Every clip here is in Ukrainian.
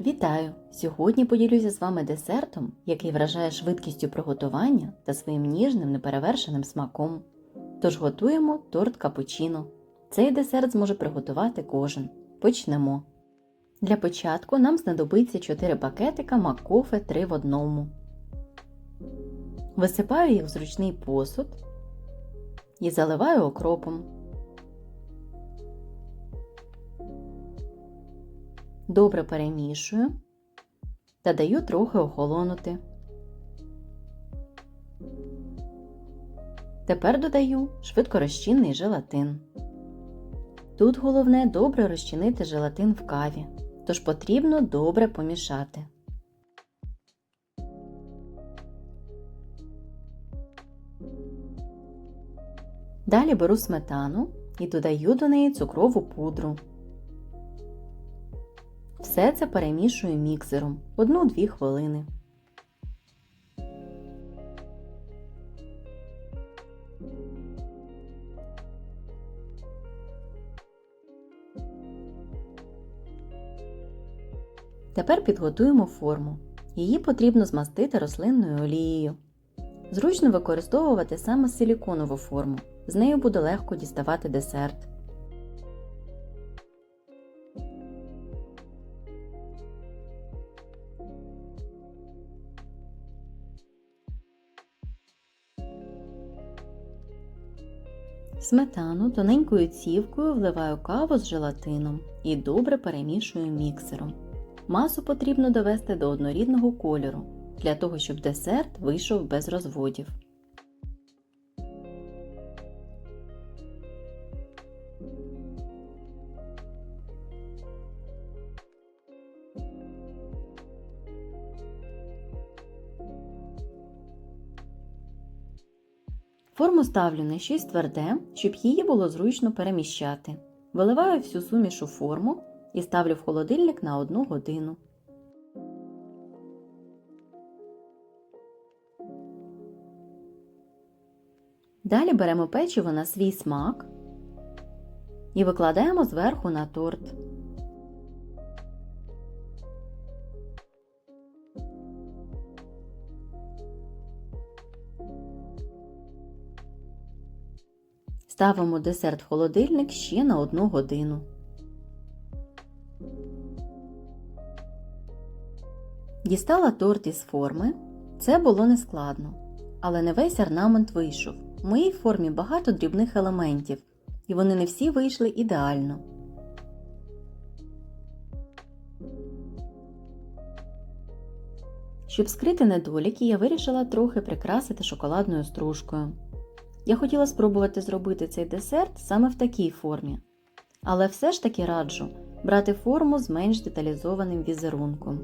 Вітаю! Сьогодні поділюся з вами десертом, який вражає швидкістю приготування та своїм ніжним неперевершеним смаком. Тож готуємо торт капучино. Цей десерт зможе приготувати кожен. Почнемо. Для початку нам знадобиться 4 пакетика маккофе 3 в одному. Висипаю їх в зручний посуд і заливаю окропом. Добре перемішую та даю трохи охолонути. Тепер додаю швидкорозчинний желатин. Тут головне добре розчинити желатин в каві, тож потрібно добре помішати. Далі беру сметану і додаю до неї цукрову пудру. Все це перемішую міксером 1-2 хвилини. Тепер підготуємо форму. Її потрібно змастити рослинною олією. Зручно використовувати саме силіконову форму. З нею буде легко діставати десерт. Сметану тоненькою цівкою вливаю каву з желатином і добре перемішую міксером. Масу потрібно довести до однорідного кольору, для того, щоб десерт вийшов без розводів. Форму ставлю на щось тверде, щоб її було зручно переміщати. Виливаю всю суміш у форму і ставлю в холодильник на 1 годину. Далі беремо печиво на свій смак і викладаємо зверху на торт. Ставимо десерт в холодильник ще на 1 годину. Дістала торт із форми. Це було нескладно, але не весь орнамент вийшов. В моїй формі багато дрібних елементів, і вони не всі вийшли ідеально. Щоб скрити недоліки, я вирішила трохи прикрасити шоколадною стружкою. Я хотіла спробувати зробити цей десерт саме в такій формі, але все ж таки раджу брати форму з менш деталізованим візерунком.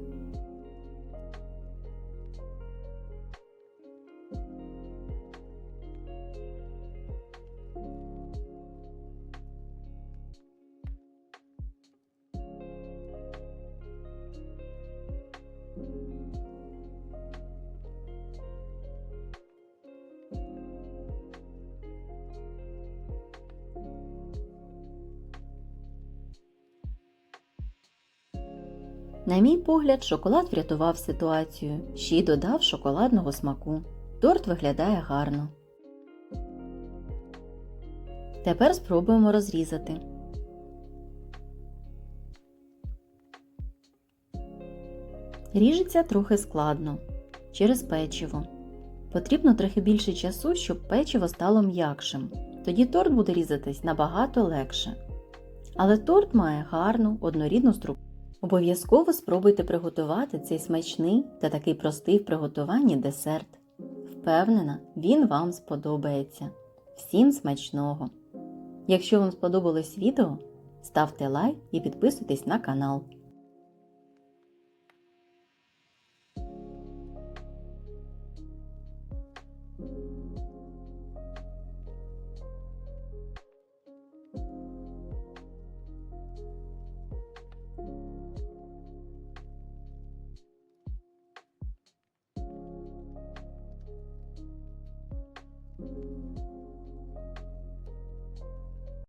На мій погляд, шоколад врятував ситуацію, ще й додав шоколадного смаку. Торт виглядає гарно. Тепер спробуємо розрізати. Ріжеться трохи складно через печиво. Потрібно трохи більше часу, щоб печиво стало м'якшим. Тоді торт буде різатись набагато легше. Але торт має гарну однорідну структуру. Обов'язково спробуйте приготувати цей смачний та такий простий в приготуванні десерт. Впевнена, він вам сподобається. Всім смачного! Якщо вам сподобалось відео, ставте лайк і підписуйтесь на канал.